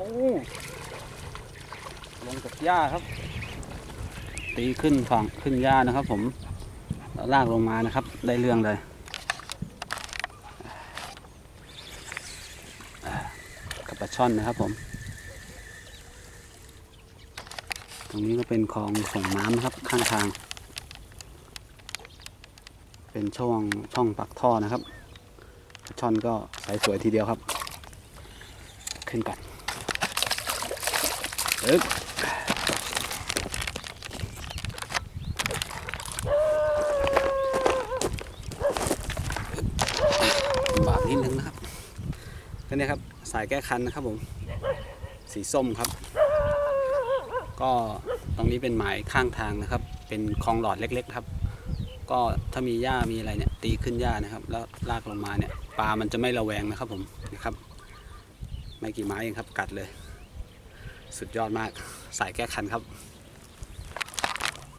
โอ้ลงจากหญ้าครับ ตีขึ้นฝั่งขึ้นหญ้านะครับ ผมแล้วลากลงมานะครับ ได้เรื่องเลยกับปลาช่อนนะครับผม ตรงนี้ก็เป็นคลองส่งน้ำนะครับข้างทาง เป็นช่องช่องปักท่อนะครับปลาช่อนก็ใสสวยทีเดียวครับ ขึ้นก่อน อึ๊บบากนิดนึงนะครับก็เนี่ยครับสายแก้คันนะครับผม สีส้มครับ ก็ตรงนี้เป็นหมายข้างทางนะครับ เป็นคลองหลอดเล็กๆครับ ก็ถ้ามีหญ้ามีอะไรเนี่ย ตีขึ้นหญ้านะครับ แล้วลากลงมาเนี่ยปลามันจะไม่ระแวงนะครับผมนะครับ ไม่กี่ไม้เองครับกัดเลย สุดยอดมาก สายแก้คันครับ